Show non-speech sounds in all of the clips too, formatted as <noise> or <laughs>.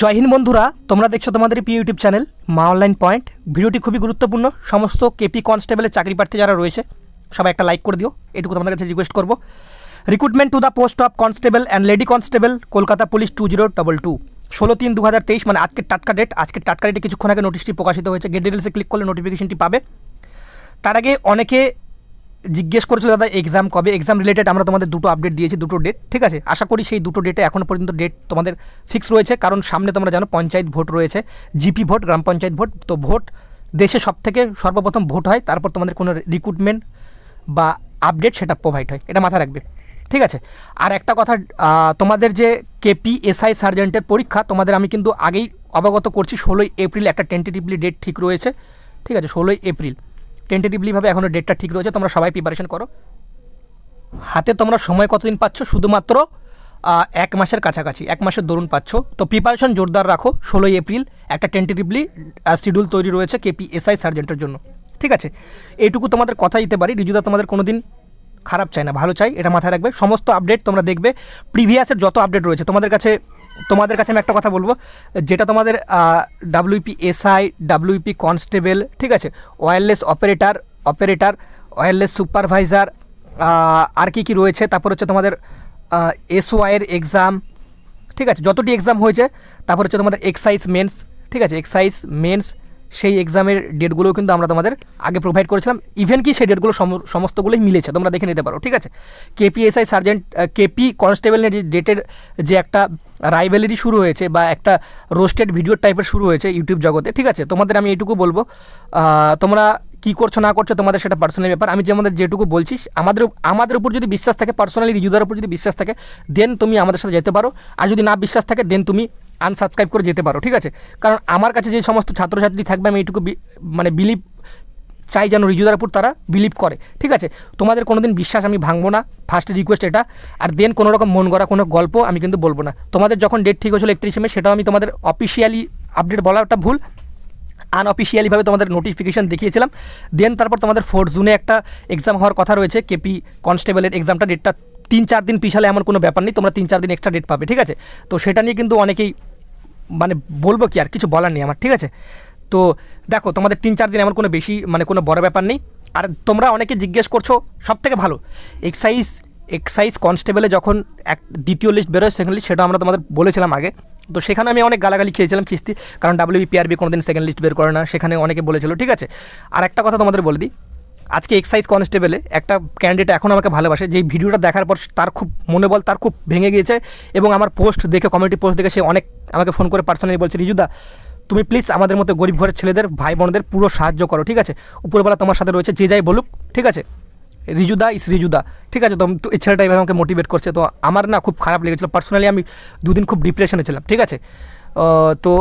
জয় হিন্দ বন্ধুরা, তোমরা দেখছ তোমাদের প্রিয় YouTube channel Maa online point. ভিডিওটি খুবই গুরুত্বপূর্ণ। সমস্ত কেপি কনস্টেবলের চাকরি প্রার্থী যারা রয়েছে, সবাই একটা লাইক করে দিও। এটুকু তোমাদের কাছে রিকোয়েস্ট করব। Recruitment to the post of constable and lady constable Kolkata police two zero double two ষোলো তিন দু হাজার তেইশ মানে আজকের টাটকা ডেট আজকের টাটকা ডেটে কিছুক্ষণ আগে নোটিশটি প্রকাশিত হয়েছে। গেট ডিটেলসে ক্লিক করলে নোটিফিকেশনটি পাবে। তার আগে অনেকে জিজ্ঞেস করেছিল, দাদা এক্সাম কবে? এক্সাম রিলেটেড আমরা তোমাদের দুটো আপডেট দিয়েছি, দুটো ডেট ঠিক আছে? আশা করি সেই দুটো ডেটে এখনও পর্যন্ত ডেট তোমাদের ফিক্স রয়েছে, কারণ সামনে তোমরা জানো পঞ্চায়েত ভোট রয়েছে জিপি ভোট, গ্রাম পঞ্চায়েত ভোট, তো ভোট দেশে সব থেকে সর্বপ্রথম ভোট হয়, তারপর তোমাদের কোনো রিক্রুটমেন্ট বা আপডেট সেটা প্রোভাইড হয়, এটা মাথায় রাখবে, ঠিক আছে? আর একটা কথা তোমাদের যে কেপি এসআই সার্জেন্টের পরীক্ষা, তোমাদের আমি কিন্তু আগেই অবগত করছি, ষোলোই এপ্রিল একটা টেন্টেটিভলি ডেট ঠিক রয়েছে, ঠিক আছে? ষোলোই এপ্রিল। টেন্টেটিভলিভাবে এখনও ডেটটা ঠিক রয়েছে, তোমরা সবাই প্রিপারেশন করো। হাতে তোমরা সময় কতদিন পাচ্ছ? শুধুমাত্র এক মাসের কাছাকাছি, এক মাসের দরুন পাচ্ছ। তো প্রিপারেশন জোরদার রাখো, ষোলোই এপ্রিল, একটা টেন্টেটিভলি শিডিউল তৈরি রয়েছে কেপি এসআই সার্জেন্টের জন্য। ঠিক আছে? এইটুকু তোমাদের কথা দিতে পারি। রিজুদা, তোমাদের কোনো দিন খারাপ চাই না, ভালো চাই এটা মাথায় রাখবে। সমস্ত আপডেট তোমরা দেখবে। প্রিভিয়াসের যত আপডেট রয়েছে, তোমাদের কাছে তোমাদের কাছে আমি একটা কথা বলব, যেটা তোমাদের ডাব্লিউপি এসআই ডাব্লিউপি কনস্টেবল ঠিক আছে? Wireless operator operator wireless supervisor আর কি কি রয়েছে? তারপর হচ্ছে তোমাদের এসওয়াইয়ের এক্সাম ঠিক আছে? যতটি এক্সাম হয়েছে, তারপর হচ্ছে তোমাদের এক্সাইজ মেন্স ঠিক আছে? এক্সাইজ মেন্স সেই এক্সামের ডেটগুলোও কিন্তু আমরা তোমাদের আগে প্রোভাইড করেছিলাম। ইভেন কি সেই ডেটগুলো সম- সমস্তগুলোই মিলেছে, তোমরা দেখে নিতে পারো, ঠিক আছে? কেপিএসআই সার্জেন্ট কেপি কনস্টেবলের ডেটের যে একটা রাইভেলারি শুরু হয়েছে বা একটা রোস্টেড ভিডিও টাইপের শুরু হয়েছে ইউটিউব জগতে, ঠিক আছে? তোমাদের আমি এইটুকু বলব। তোমরা কী করছ, না করছ, তোমাদের সেটা পার্সোনাল ব্যাপার। আমি যে আমাদের যেটুকু বলছি, আমাদের আমাদের উপর যদি বিশ্বাস থাকে পার্সোনালি রিজুদার উপর যদি বিশ্বাস থাকে দেন তুমি আমাদের সাথে যেতে পারো। আর যদি না বিশ্বাস থাকে দেন তুমি আনসাবস্ক্রাইব করে যেতে পারো, ঠিক আছে? কারণ আমার কাছে যে সমস্ত ছাত্রছাত্রী থাকবে, আমি এইটুকু মানে বিলিভ চাই যেন রিজুদার উপর তারা বিলিভ করে, ঠিক আছে? তোমাদের কোনো দিন বিশ্বাস আমি ভাঙবো না ফার্স্ট রিকোয়েস্ট এটা, আর দেন কোনো রকম মন গড়া কোনো গল্প আমি কিন্তু বলব না। তোমাদের যখন ডেট ঠিক হয়েছিল একত্রিশে মে, সেটাও আমি তোমাদের অফিসিয়ালি আপডেট বলাটা ভুল। আনঅফিসিয়ালিভাবে তোমাদের নোটিফিকেশান দেখিয়েছিলাম। দেন তারপর তোমাদের ফোর্থ জুনে একটা এক্সাম হওয়ার কথা রয়েছে কেপি কনস্টেবলের এক্সামটা ডেটটা তিন চার দিন পিছালে এমন কোনো ব্যাপার নেই, তোমরা তিন চার দিন এক্সট্রা ডেট পাবে, ঠিক আছে? তো সেটা নিয়ে কিন্তু অনেকেই মানে বলব কি আর, কিছু বলার নেই আমার, ঠিক আছে? তো দেখো, তোমাদের তিন চার দিন এমন কোনো বেশি মানে কোনো বড় ব্যাপার নেই। আর তোমরা অনেকে জিজ্ঞেস করছ সব থেকে ভালো এক্সাইজ এক্সাইজ কনস্টেবলে যখন এক দ্বিতীয় লিস্ট বেরোয় সেকেন্ড লিস্ট সেটা আমরা তোমাদের বলেছিলাম আগে। তো সেখানে আমি অনেক গালাগালি খেয়েছিলাম কিস্তি, কারণ ডাব্লিউপিআরবি কোনো দিন সেকেন্ড লিস্ট বের করে না, সেখানে অনেকে বলেছিল, ঠিক আছে? আর একটা কথা তোমাদের বলে দিই আজকে এক্সাইজ কনস্টেবলে একটা ক্যান্ডিডেট এখন আমাকে ভালোবাসে, যেই ভিডিওটা দেখার পর তার খুব মনে বল তার খুব ভেঙে গিয়েছে এবং আমার পোস্ট দেখে কমিউনিটি পোস্ট দেখে সে অনেক আমাকে ফোন করে পার্সোনালি বলছে, রিজুদা, তুমি প্লিজ আমাদের মতো গরিব ঘরের ছেলেদের ভাই বোনদের পুরো সাহায্য করো, ঠিক আছে? উপরবেলা তোমার সাথে রয়েছে, যে যাই বলুক, ঠিক আছে? রিজুদা ইস রিজুদা, ঠিক আছে? তো এই ছেলেটা এভাবে আমাকে মোটিভেট করছে, তো আমার না খুব খারাপ লেগেছিলো। পার্সোনালি আমি দুদিন খুব ডিপ্রেশনে ছিলাম, ঠিক আছে? তো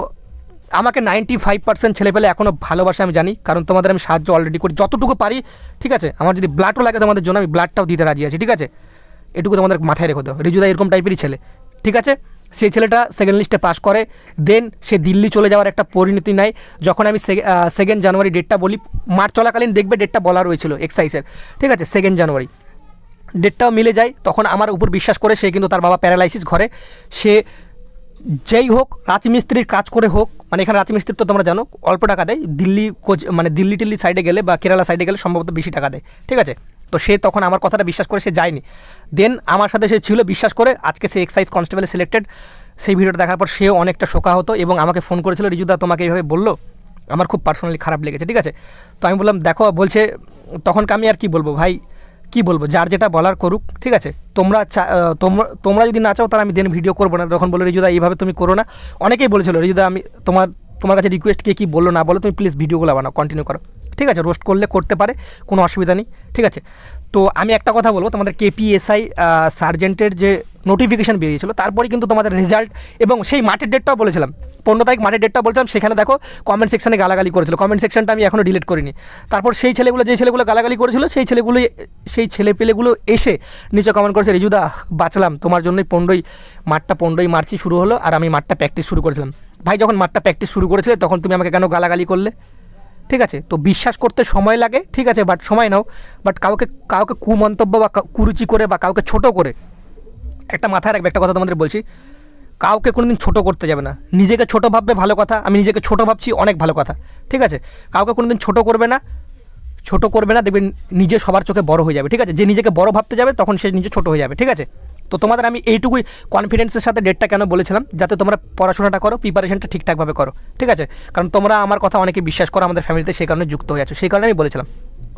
আমাকে নাইনটি ফাইভ পার্সেন্ট ছেলেপেলে এখনও ভালোবাসে আমি জানি, কারণ তোমাদের আমি সাহায্য অলরেডি করি, যতটুকু পারি, ঠিক আছে? আমার যদি ব্লাডও লাগে তোমাদের জন্য, আমি ব্লাডটাও দিতে রাজি আছি, ঠিক আছে? এটুকু তোমাদের মাথায় রেখো দাও। রিজুদা এরকম টাইপেরই ছেলে, ঠিক আছে? সেই ছেলেটা সেকেন্ড লিস্টে পাস করে দেন সে দিল্লি চলে যাওয়ার একটা পরিণতি নেয়। যখন আমি সেকেন্ড জানুয়ারি ডেটটা বলি, মার্চ চলাকালীন দেখবে ডেটটা বলা রয়েছিল এক্সাইজের ঠিক আছে? সেকেন্ড জানুয়ারি ডেটটাও মিলে যায়, তখন আমার উপর বিশ্বাস করে সে কিন্তু তার বাবা প্যারালাইসিস ঘরে। সে যেই হোক, রাজমিস্ত্রির কাজ করে হোক মানে এখানে রাজমিস্ত্রি তো তোমরা জানো, অল্প টাকা দেয়, দিল্লি, কোচ মানে দিল্লি টিল্লি সাইডে গেলে বা কেরালা সাইডে গেলে সম্ভবত বেশি টাকা দেয়, ঠিক আছে? তো সে তখন আমার কথাটা বিশ্বাস করে সে যায়নি। দেন আমার সাথে সে ছিল, বিশ্বাস করে আজকে সে এক্সাইজ কনস্টেবলে সিলেক্টেড সেই ভিডিওটা দেখার পর সেও অনেকটা শোকা হতো এবং আমাকে ফোন করেছিল, রিজুদা, তোমাকে এইভাবে বলল? আমার খুব পার্সোনালি খারাপ লেগেছে, ঠিক আছে? তো আমি বললাম, দেখো, বলছে, তখনকে আমি আর কি বলব ভাই? কি বলব, যার যেটা বলার করুক, ঠিক আছে? তোমরা তোমরা তোমরা যদি না চাও, তাহলে আমি দেন ভিডিও করব না। তখন বলো রিজুদা, এইভাবে তুমি করো না। অনেকেই বলেছিল, রিজুদা, আমি তোমার তোমার কাছে রিকোয়েস্ট কে কী বলল না বলো, তুমি প্লিজ ভিডিওগুলো বানাও কন্টিনিউ করো। ঠিক আছে রোস্ট করলে করতে পারে, কোনো অসুবিধা নেই, ঠিক আছে? তো আমি একটা কথা বলব, তোমাদের কেপিএসআই সার্জেন্টের যে নোটিফিকেশান বেরিয়েছিল। তারপরে কিন্তু তোমাদের রেজাল্ট এবং সেই মাঠের ডেটটাও বলেছিলাম। পনেরো তারিখ মাঠের ডেটটা বলছিলাম, সেখানে দেখো কমেন্ট সেকশনে গালাগালি করেছিল। কমেন্ট সেকশনটা আমি এখনও ডিলিট করিনি। তারপর সেই ছেলেগুলো যে ছেলেগুলো গালাগালি করেছিল, সেই ছেলেগুলো সেই ছেলে পেলেগুলো এসে নিচে কমেন্ট করেছে রিজুদা বাঁচলাম। তোমার জন্যই পনেরোই, মাঠটা পনেরোই মার্চই শুরু হলো আর আমি মাঠটা প্র্যাকটিস শুরু করেছিলাম। ভাই, যখন মাঠটা প্র্যাকটিস শুরু করেছিলে, তখন তুমি আমাকে কেন গালাগালি করলে? ঠিক আছে? তো বিশ্বাস করতে সময় লাগে, ঠিক আছে? বাট সময় নাও। বাট কাউকে কাউকে কুমন্তব্য বা কুরুচি করে বা কাউকে ছোট করে একটা মাথায় রাখবে, একটা কথা তোমাদের বলছি। কাউকে কোনোদিন ছোটো করতে যাবে না। নিজেকে ছোটো ভাববে ভালো কথা, আমি নিজেকে ছোটো ভাবছি, অনেক ভালো কথা। ঠিক আছে? কাউকে কোনো দিন ছোটো করবে না, ছোট করবে না দেখবেন নিজে সবার চোখে বড় হয়ে যাবে। ঠিক আছে? যে নিজেকে বড় ভাবতে যাবে, তখন সে নিজে ছোট হয়ে যাবে। ঠিক আছে? তো তোমাদের আমি এইটুকুই কনফিডেন্সের সাথে ডেটটা কেন বলেছিলাম? যাতে তোমরা পড়াশোনাটা করো প্রিপারেশনটা ঠিকঠাকভাবে করো, ঠিক আছে? কারণ তোমরা আমার কথা অনেকে বিশ্বাস করো, আমাদের ফ্যামিলিতে সেই কারণে যুক্ত হয়ে আছো। সেই কারণে আমি বলেছিলাম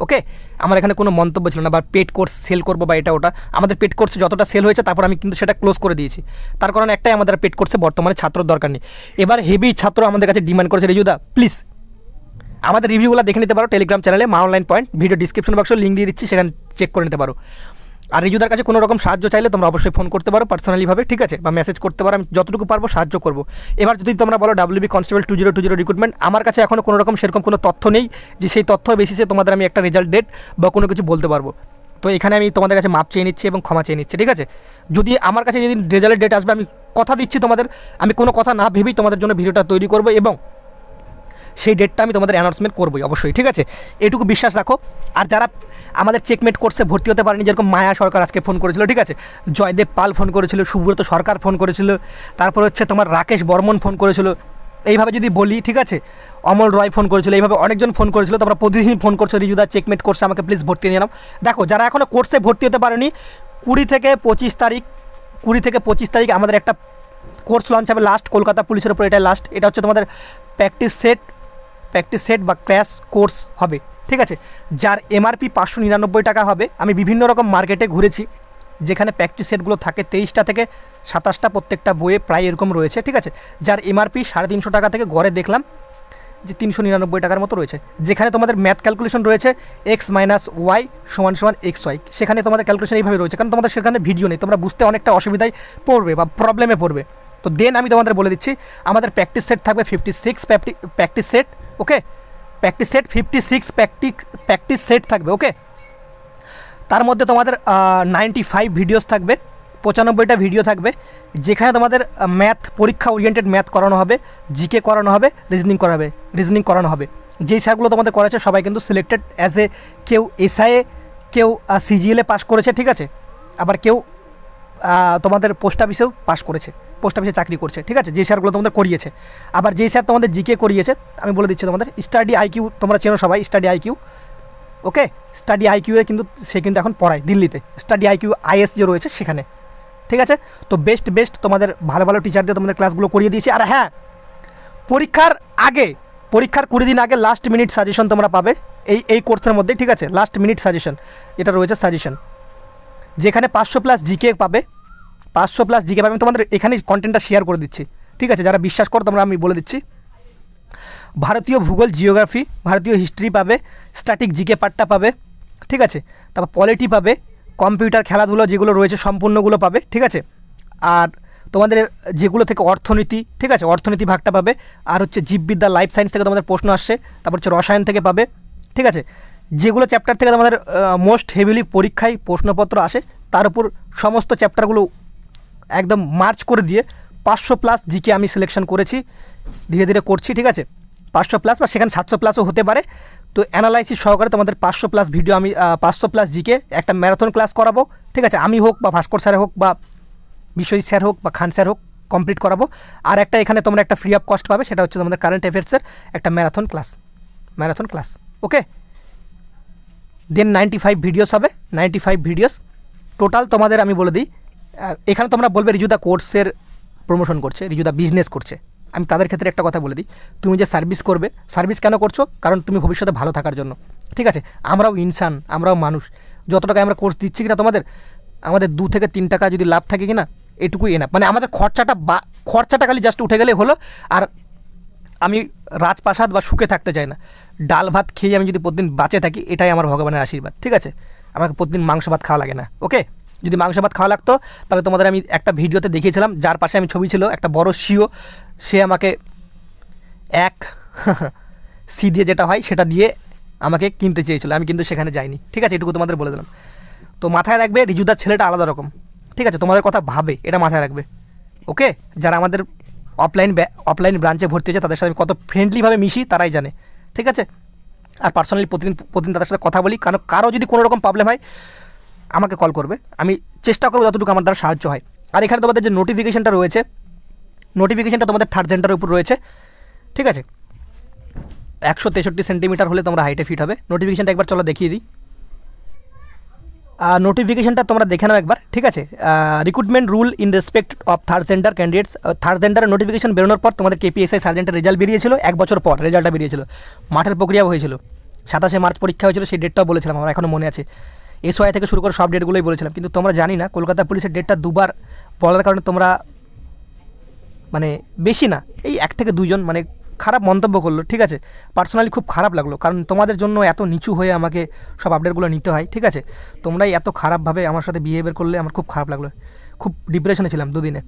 ওকে আমার এখানে কোনো মন্তব্য ছিল না বা পেড কোর্স সেল করব বা এটা ওটা। আমাদের পেড কোর্সে যতটা সেল হয়েছে, তারপর আমি কিন্তু সেটা ক্লোজ করে দিয়েছি। তার কারণ একটাই, আমাদের পেড কোর্সে বর্তমানে ছাত্রর দরকার নেই। এবার হেভি ছাত্র আমাদের কাছে ডিমান্ড করেছে, রিজুদা প্লিজ আমাদের রিভিউগুলো দেখে নিতে পারো টেলিগ্রাম চ্যানেলে Maa online point video description বক্সে লিঙ্ক দিয়ে দিচ্ছি, সেখানে চেক করে নিতে পারো। আর রিজুদার কাছে কোনো রকম সাহায্য চাইলে তোমরা অবশ্যই ফোন করতে পারো পার্সোনালিভাবে ঠিক আছে? বা মেসেজ করতে পারো, আমি যতটুকু পারব সাহায্য করব। এবার যদি তোমরা বলো WB constable two zero two zero recruitment আমার কাছে এখনও কোনো রকম সেরকম কোনো তথ্য নেই যে সেই তথ্যর বেসিসে তোমাদের আমি একটা রেজাল্ট ডেট বা কোনো কিছু বলতে পারব। তো এখানে আমি তোমাদের কাছে মাপ চেয়ে নিচ্ছি এবং ক্ষমা চেয়ে নিচ্ছি, ঠিক আছে? যদি আমার কাছে যেদিন রেজাল্টের ডেট আসবে, আমি কথা দিচ্ছি তোমাদের, আমি কোনো কথা না ভেবেই তোমাদের জন্য ভিডিওটা তৈরি করব এবং সেই ডেটটা আমি তোমাদের অ্যানাউন্সমেন্ট করবোই, অবশ্যই, ঠিক আছে? এটুকু বিশ্বাস রাখো। আর যারা আমাদের চেকমেট কোর্সে ভর্তি হতে পারেনি, যেরকম মায়া সরকার আজকে ফোন করেছিল, ঠিক আছে? জয়দেব পাল ফোন করেছিল, সুব্রত সরকার ফোন করেছিল, তারপর হচ্ছে তোমার রাকেশ বর্মন ফোন করেছিল। এইভাবে যদি বলি, ঠিক আছে? অমল রয় ফোন করেছিল, এইভাবে অনেকজন ফোন করেছিল। তোমরা প্রতিদিন ফোন করছ রিজুদা চেকমেট কোর্সে আমাকে প্লিজ ভর্তি নিয়ে নাও। দেখো, যারা এখনও কোর্সে ভর্তি হতে পারেনি, কুড়ি থেকে পঁচিশ তারিখ, কুড়ি থেকে পঁচিশ তারিখ আমাদের একটা কোর্স লঞ্চ হবে লাস্ট কলকাতা পুলিশের উপর এটা লাস্ট এটা হচ্ছে তোমাদের প্র্যাকটিস সেট প্র্যাকটিস সেট বা ক্র্যাশ কোর্স হবে, ঠিক আছে? যার এমআরপি পাঁচশো নিরানব্বই টাকা হবে। আমি বিভিন্ন রকম মার্কেটে ঘুরেছি, যেখানে প্র্যাকটিস সেটগুলো থাকে, তেইশটা থেকে সাতাশটা প্রত্যেকটা বইয়ে প্রায় এরকম রয়েছে, ঠিক আছে? যার এমআরপি সাড়ে তিনশো টাকা থেকে গড়ে দেখলাম যে তিনশো নিরানব্বই টাকার মতো রয়েছে। যেখানে তোমাদের ম্যাথ ক্যালকুলেশন রয়েছে এক্স মাইনাস ওয়াই সমান সমান এক্স ওয়াই সেখানে তোমাদের ক্যালকুলেশন এইভাবে রয়েছে, কারণ তোমাদের সেখানে ভিডিও নেই, তোমরা বুঝতে অনেকটা অসুবিধায় পড়বে বা প্রবলেমে পড়বে। তো দেন আমি তোমাদের বলে দিচ্ছি, আমাদের প্র্যাকটিস সেট থাকবে fifty six practice set okay practice set fifty six practice set থাকবে ওকে তার মধ্যে তোমাদের নাইনটি ফাইভ ভিডিওস থাকবে, পঁচানব্বইটা ভিডিও থাকবে, যেখানে তোমাদের ম্যাথ পরীক্ষা ওরিয়েন্টেড ম্যাথ করানো হবে জিকে করানো হবে রিজনিং করানো হবে রিজনিং করানো হবে। যেই স্যারগুলো তোমাদের করেছে, সবাই কিন্তু সিলেক্টেড অ্যাজ এ কেউ এসআইএ কেউ সিজিএলে পাস করেছে, ঠিক আছে? আবার কেউ তোমাদের পোস্ট অফিসেও পাস করেছে। পোস্ট অফিসে চাকরি করছে, ঠিক আছে? যে স্যারগুলো তোমাদের করিয়েছে। আবার যেই স্যার তোমাদের জিকে করিয়েছে, আমি বলে দিচ্ছি তোমাদের স্টাডি আইকিউ তোমরা চেনো সবাই স্টাডি আইকিউ ওকে স্টাডি আইকিউয়ে কিন্তু সে কিন্তু এখন পড়ায় দিল্লিতে। স্টাডি আইকিউ আইএস যে রয়েছে সেখানে, ঠিক আছে? তো বেস্ট বেস্ট তোমাদের ভালো ভালো টিচার দিয়ে তোমাদের ক্লাসগুলো করিয়ে দিয়েছি। আর হ্যাঁ পরীক্ষার আগে, পরীক্ষার কুড়ি দিন আগে লাস্ট মিনিট সাজেশন তোমরা পাবে, এই এই কোর্সের মধ্যে, ঠিক আছে? লাস্ট মিনিট সাজেশন এটা রয়েছে সাজেশন যেখানে পাঁচশো প্লাস জিকে পাবে পাঁচশো প্লাস জিকে পাবে আমি তোমাদের এখানেই কন্টেন্টটা শেয়ার করে দিচ্ছি। ঠিক আছে? যারা বিশ্বাস করো, তোমরা আমি বলে দিচ্ছি। ভারতীয় ভূগোল জিওগ্রাফি ভারতীয় হিস্ট্রি পাবে স্ট্যাটিক জিকে পার্টটা পাবে, ঠিক আছে? তারপর পলিটি পাবে কম্পিউটার খেলাধুলো যেগুলো রয়েছে, সম্পূর্ণগুলো পাবে, ঠিক আছে? আর তোমাদের যেগুলো থেকে অর্থনীতি, ঠিক আছে? অর্থনীতি ভাগটা পাবে, আর হচ্ছে জীববিদ্যা লাইফ সায়েন্স থেকে তোমাদের প্রশ্ন আসছে, তারপর হচ্ছে রসায়ন থেকে পাবে, ঠিক আছে? যেগুলো চ্যাপ্টার থেকে তোমাদের মোস্ট হেভিলি পরীক্ষায় প্রশ্নপত্র আসে, তার উপর সমস্ত চ্যাপ্টারগুলো একদম মার্চ করে দিয়ে পাঁচশো প্লাস জিকে আমি সিলেকশন করেছি। ধীরে ধীরে করছি, ঠিক আছে? পাঁচশো প্লাস বা সেখানে সাতশো প্লাসও হতে পারে। তো অ্যানালাইসিস সহকারে তোমাদের পাঁচশো প্লাস ভিডিও আমি পাঁচশো প্লাস জিকে একটা ম্যারাথন ক্লাস করাবো। ঠিক আছে? আমি হোক বা ভাস্কর স্যার হোক বা বিশ্বজিৎ স্যার হোক বা খান স্যার হোক কমপ্লিট করাবো। আর একটা এখানে তোমরা একটা ফ্রি অফ কস্ট পাবে, সেটা হচ্ছে তোমাদের কারেন্ট অ্যাফেয়ার্সের একটা marathon class marathon class okay then ninety five videos হবে। নাইনটি ফাইভ ভিডিওস টোটাল তোমাদের আমি বলে দিই এখানে তোমরা বলবে রিজুদা কোর্সের প্রমোশন করছে, রিজুদা বিজনেস করছে। আমি তাদের ক্ষেত্রে একটা কথা বলে দিই। তুমি যে সার্ভিস করবে সার্ভিস কেন করছ? কারণ তুমি ভবিষ্যতে ভালো থাকার জন্য। ঠিক আছে? আমরাও ইনসান আমরাও মানুষ। যত টাকা আমরা কোর্স দিচ্ছি কিনা তোমাদের, আমাদের দু থেকে তিন টাকা যদি লাভ থাকে কিনা, এটুকুই এনা মানে আমাদের খরচাটা বা, খরচাটা খালি জাস্ট উঠে গেলে হলো। আর আমি রাজপ্রাসাদ বা সুখে থাকতে চাই না। ডাল ভাত খেয়ে আমি যদি প্রতিদিন বাঁচে থাকি, এটাই আমার ভগবানের আশীর্বাদ। ঠিক আছে? আমাকে প্রতিদিন মাংস ভাত খাওয়া লাগে না। ওকে যদি মাংস ভাত খাওয়া লাগতো, তাহলে তোমাদের আমি একটা ভিডিওতে দেখিয়েছিলাম, যার পাশে আমি ছবি ছিল, একটা বড় শিও সে আমাকে এক <laughs> সি দিয়ে যেটা হয়, সেটা দিয়ে আমাকে কিনতে চেয়েছিল, আমি কিন্তু সেখানে যাইনি। ঠিক আছে, এটুকু তোমাদের বলে দিলাম। তো মাথায় রাখবে, রিজুদার ছেলেটা আলাদা রকম। ঠিক আছে, তোমাদের কথা ভাবে, এটা মাথায় রাখবে। ওকে? যারা আমাদের অফলাইন অফলাইন ব্রাঞ্চে ভর্তি হয়েছে, তাদের সাথে আমি কত ফ্রেন্ডলিভাবে মিশি, তারাই জানে। ঠিক আছে? আর পার্সোনালি প্রতিদিন প্রতিদিন তাদের সাথে কথা বলি, কারণ কারও যদি কোনো রকম প্রবলেম হয় আমাকে কল করবে। আমি চেষ্টা করব যতটুকু আমার দ্বারা সাহায্য হয়। আর এখানে তোমাদের যে নোটিফিকেশানটা রয়েছে নোটিফিকেশানটা তোমাদের থার্ড সেন্টারের উপর রয়েছে। ঠিক আছে? একশো তেষট্টি সেন্টিমিটার হলে তোমরা হাইটে ফিট হবে। নোটিফিকেশনটা একবার চলো দেখিয়ে দিই। নোটিফিকেশানটা তোমরা দেখে নাও একবার। ঠিক আছে? Recruitment rule in respect of third centre candidates third সেন্টারের নোটিফিকেশন বেরোনোর পর তোমাদের কেপিএসআই সার্জেন্টের রেজাল্ট বেরিয়েছিল। এক বছর পর রেজাল্টটা বেরিয়েছিল। মাঠের প্রক্রিয়াও হয়েছিল। সাতাশে মার্চ পরীক্ষা হয়েছিল, সেই ডেটটাও বলেছিলাম, আমার এখনও মনে আছে। এসওয়াই থেকে শুরু করে সব ডেটগুলোই বলেছিলাম। কিন্তু তোমরা জানি না, কলকাতা পুলিশের ডেটটা দুবার বলার কারণে তোমরা মানে বেশি না, এই এক থেকে দুজন মানে খারাপ মন্তব্য করল, ঠিক আছে? পার্সোনালি খুব খারাপ লাগল, কারণ তোমাদের জন্য এত নিচু হয়ে আমাকে সব আপডেটগুলো নিতে হয়, ঠিক আছে? তোমরাই এত খারাপভাবে আমার সাথে বিহেভিয়ার করলে আমার খুব খারাপ লাগল, খুব ডিপ্রেশনে ছিলাম দুদিনে,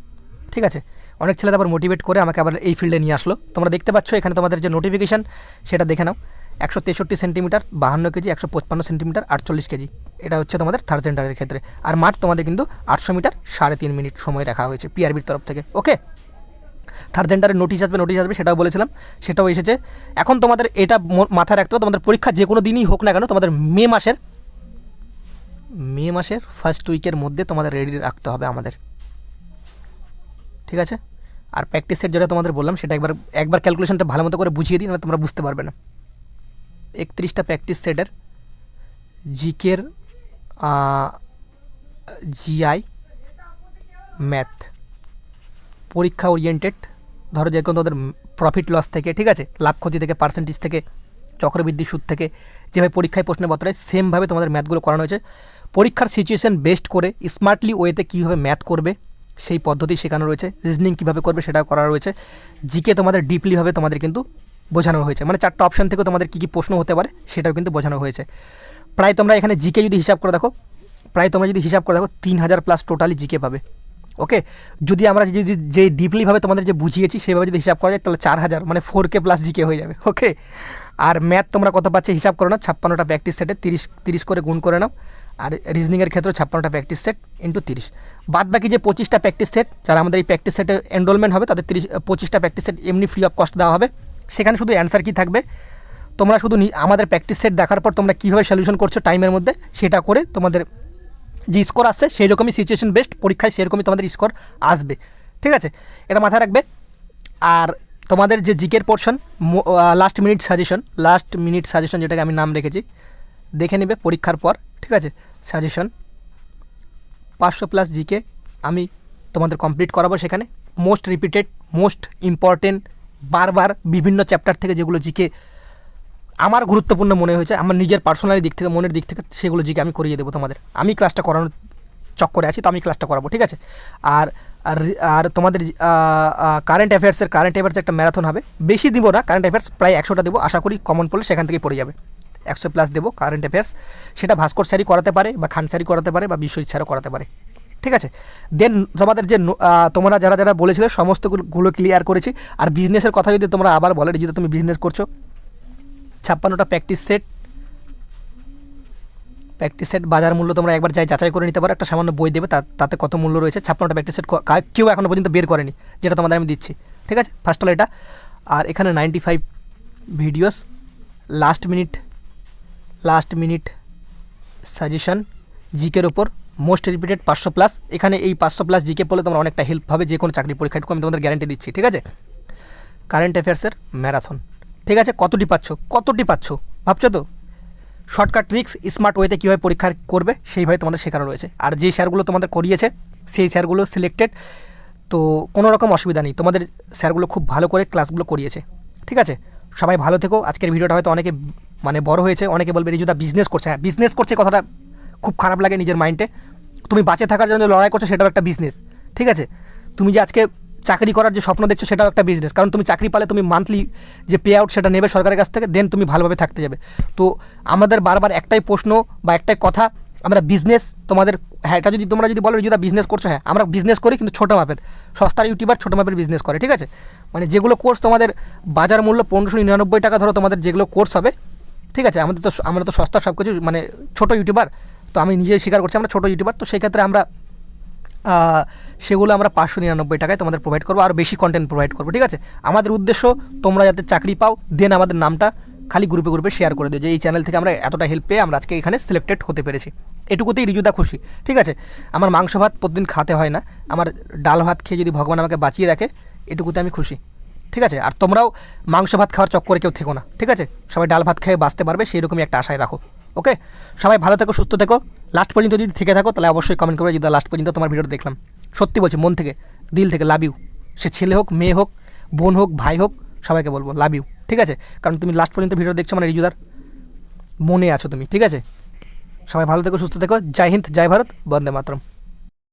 ঠিক আছে? অনেক ছেলে আবার মোটিভেট করে আমাকে আবার এই ফিল্ডে নিয়ে আসলো। তোমরা দেখতে পাচ্ছ এখানে তোমাদের যে নোটিফিকেশান সেটা দেখে নাও। একশো তেষট্টি সেন্টিমিটার, বাহান্ন কেজি, একশো পঁচপান্ন সেন্টিমিটার, আটচল্লিশ কেজি। এটা হচ্ছে তোমাদের থার্ড সেন্টারের ক্ষেত্রে। আর মাঠ তোমাদের কিন্তু আটশো মিটার, সাড়ে তিন মিনিট সময় রাখা হয়েছে পিআরবির তরফ থেকে। ওকে থার্ড সেন্টারে নোটিশ আসবে নোটিশ আসবে, সেটাও বলেছিলাম। সেটাও এসেছে। এখন তোমাদের এটা মাথায় রাখতে হবে, তোমাদের পরীক্ষা যে কোনো দিনই হোক না কেন, তোমাদের মে মাসের মে মাসের ফার্স্ট উইকের মধ্যে তোমাদের রেডি রাখতে হবে আমাদের। ঠিক আছে? আর প্র্যাকটিসের যেটা তোমাদের বললাম, সেটা একবার একবার ক্যালকুলেশনটা ভালো মতো করে বুঝিয়ে দিই, নাহলে তোমরা বুঝতে পারবে না। একত্রিশটা প্র্যাকটিস সেটের জিকের জিআই ম্যাথ পরীক্ষা ওরিয়েন্টেড ধরো যেরকম তোদের প্রফিট লস থেকে, ঠিক আছে? লাভ ক্ষতি থেকে পার্সেন্টেজ থেকে, চক্রবৃদ্ধি সুদ থেকে, যেভাবে পরীক্ষায় প্রশ্নে বতরায় সেমভাবে তোমাদের ম্যাথগুলো করানো হয়েছে। পরীক্ষার সিচুয়েশন বেস্ট করে স্মার্টলি ওয়েতে কীভাবে ম্যাথ করবে, সেই পদ্ধতি শেখানো রয়েছে। রিজনিং কীভাবে করবে সেটা করা রয়েছে। জিকে তোমাদের ডিপলিভাবে তোমাদের কিন্তু বোঝানো হয়েছে। মানে চারটা অপশান থেকে তোমাদের কী কী প্রশ্ন হতে পারে সেটাও কিন্তু বোঝানো হয়েছে। প্রায় তোমরা এখানে জিকে যদি হিসাব করে দেখো, প্রায় তোমরা যদি হিসাব করে দেখো তিন হাজার প্লাস টোটালি জিকে পাবে। ওকে যদি আমরা যদি যে ডিপলিভাবে তোমাদের যে বুঝিয়েছি, সেভাবে যদি হিসাব করা যায়, তাহলে চার হাজার মানে ফোর কে প্লাস জিকে হয়ে যাবে। ওকে আর ম্যাথ তোমরা কত পাচ্ছে হিসাব করো না, ছাপ্পান্নটা প্র্যাকটিস সেটে তিরিশ তিরিশ করে গুণ করে নাও। আর রিজনিংয়ের ক্ষেত্রে ছাপ্পান্নটা প্র্যাকটিস সেট ইন্টু তিরিশ। বাদ বাকি যে পঁচিশটা প্র্যাকটিস সেট যারা আমাদের এই প্র্যাকটিস সেটে এনরোলমেন্ট হবে, তাদের তিরিশ, পঁচিশটা প্র্যাকটিস সেট এমনি ফ্রি অফ কস্ট দেওয়া হবে। সেখানে শুধু অ্যান্সার কী থাকবে? তোমরা শুধু আমাদের প্র্যাকটিস সেট দেখার পর তোমরা কীভাবে সলিউশন করছ টাইমের মধ্যে, সেটা করে তোমাদের যে স্কোর আসছে সেই রকমই সিচুয়েশন বেস্ট পরীক্ষায় সেরকমই তোমাদের স্কোর আসবে। ঠিক আছে? এটা মাথায় রাখবে। আর তোমাদের যে জিকের portion last minute suggestion last minute suggestion যেটাকে আমি নাম রেখেছি, দেখে নেবে পরীক্ষার পর। ঠিক আছে? সাজেশন পাঁচশো প্লাস জিকে আমি তোমাদের কমপ্লিট করাবো সেখানে। মোস্ট রিপিটেড মোস্ট ইম্পর্টেন্ট বারবার বিভিন্ন চ্যাপ্টার থেকে যেগুলো জিকে আমার গুরুত্বপূর্ণ মনে হয়েছে, আমার নিজের পার্সোনালি দিক থেকে, মনের দিক থেকে সেগুলো জিকে আমি করিয়ে দেবো তোমাদের। আমি ক্লাসটা করানোর চক্করে আছি, তো আমি ক্লাসটা করাবো, ঠিক আছে? আর আর আর তোমাদের কারেন্ট অ্যাফেয়ার্সের কারেন্ট অ্যাফেয়ার্সের একটা ম্যারাথন হবে। বেশি দিব না কারেন্ট অ্যাফেয়ার্স প্রায় একশোটা দেবো, আশা করি কমন পড়লে সেখান থেকেই পড়ে যাবে। একশো প্লাস দেবো কারেন্ট অ্যাফেয়ার্স সেটা ভাস্কর স্যারই করাতে পারে বা খান স্যারই করাতে পারে বা বিশ্বজিৎ স্যারও করাতে পারে। ঠিক আছে? দেন তোমাদের যে তোমরা যারা যারা বলেছিলে, সমস্তগুলো ক্লিয়ার করেছি। আর বিজনেসের কথা যদি তোমরা আবার বলে যদি তুমি বিজনেস করছ, ছাপ্পান্নটা প্র্যাকটিস সেট প্র্যাকটিস সেট বাজার মূল্য তোমরা একবার যাই যাচাই করে নিতে পারো। একটা সামান্য বই দেবে তাতে কত মূল্য রয়েছে। ছাপ্পান্নটা প্র্যাকটিস সেট কেউ এখনও পর্যন্ত বের করেনি, যেটা তোমাদের আমি দিচ্ছি। ঠিক আছে? ফার্স্ট অল এটা। আর এখানে ninety five videos last minute last minute suggestion জিকের ওপর মোস্ট রিপিটেড পাঁচশো প্লাস। এখানে এই পাঁচশো প্লাস জিকে পড়লে তোমার অনেকটা হেল্প হবে যে কোনো চাকরি পরীক্ষাটুকু আমি তোমাদের গ্যারান্টি দিচ্ছি, ঠিক আছে? কারেন্ট অ্যাফেয়ার্সের ম্যারাথন ঠিক আছে? কতটি পাচ্ছ? কতটি পাচ্ছ? ভাবছ তো? শর্টকাট ট্রিক্স স্মার্ট ওয়েতে কীভাবে পরীক্ষা করবে, সেইভাবে তোমাদের শেখানো রয়েছে। আর যে স্যারগুলো তোমাদের করিয়েছে, সেই স্যারগুলো সিলেক্টেড তো কোনো রকম অসুবিধা নেই, তোমাদের স্যারগুলো খুব ভালো করে ক্লাসগুলো করিয়েছে, ঠিক আছে? সবাই ভালো থেকো। আজকের ভিডিওটা হয়তো অনেকে মানে বড় হয়েছে, অনেকে বলবে, রিজুদা বিজনেস করছে। হ্যাঁ বিজনেস করছে কথাটা খুব খারাপ লাগে নিজের মাইন্ডে। তুমি বাঁচে থাকার জন্য লড়াই করছ সেটাও একটা বিজনেস ঠিক আছে? তুমি যে আজকে চাকরি করার যে স্বপ্ন দেখছ সেটাও একটা বিজনেস কারণ তুমি চাকরি পালে তুমি মান্থলি যে পে আউট সেটা নেবে সরকারের কাছ থেকে দেন তুমি ভালোভাবে থাকতে যাবে। তো আমাদের বারবার একটাই প্রশ্ন বা একটাই কথা, আমরা বিজনেস তোমাদের হ্যাঁ এটা যদি তোমরা যদি বলো যদি বিজনেস করছ? হ্যাঁ আমরা বিজনেস করি কিন্তু ছোটো মাপের, সস্তার ইউটিউবার ছোটো মাপের বিজনেস করে, ঠিক আছে? মানে যেগুলো কোর্স তোমাদের বাজার মূল্য পনেরোশো নিরানব্বই টাকা ধরো তোমাদের যেগুলো কোর্স হবে, ঠিক আছে? আমাদের তো আমরা তো সস্তা সব কিছু মানে ছোটো ইউটিউবার তো আমি নিজেই স্বীকার করছি, আমরা ছোটো ইউটিউবার তো সেই ক্ষেত্রে আমরা সেগুলো আমরা পাঁচশো নিরানব্বই টাকায় তোমাদের প্রোভাইড করব, আর বেশি কন্টেন্ট প্রোভাইড করব, ঠিক আছে? আমাদের উদ্দেশ্য, তোমরা যাতে চাকরি পাও দেন আমাদের নামটা খালি গ্রুপে গ্রুপে শেয়ার করে দিও, যে এই চ্যানেল থেকে আমরা এতটা হেল্প পেয়ে আমরা আজকে এখানে সিলেক্টেড হতে পেরেছি। এটুকুতেই রিজুদা খুশি, ঠিক আছে? আমার মাংস ভাত প্রতিদিন খাতে হয় না, আমার ডাল ভাত খেয়ে যদি ভগবান আমাকে বাঁচিয়ে রাখে, এটুকুতে আমি খুশি। ঠিক আছে? আর তোমরাও মাংস ভাত খাওয়ার চক্করে কেউ থেকো না, ঠিক আছে? সবাই ডাল ভাত খেয়ে বাঁচতে পারবে সেই রকমই একটা আশায় রাখো, ওকে? সবাই ভালো থেকো, সুস্থ থেকো। লাস্ট পর্যন্ত যদি থেকে থাকো, তাহলে অবশ্যই কমেন্ট করবে যদি লাস্ট পর্যন্ত তোমার ভিডিওটা দেখলাম। সত্যি বলছি, মন থেকে, দিল থেকে লাভ ইউ সে ছেলে হোক, মেয়ে হোক, বোন হোক, ভাই হোক, সবাইকে বলব লাভ ইউ ঠিক আছে? কারণ তুমি লাস্ট পর্যন্ত ভিডিও দেখছ মানে রিজুদার। মনে আছো তুমি, ঠিক আছে? সবাই ভালো থেকো, সুস্থ থেকো। জয় হিন্দ, জয় ভারত, বন্দে মাতরম।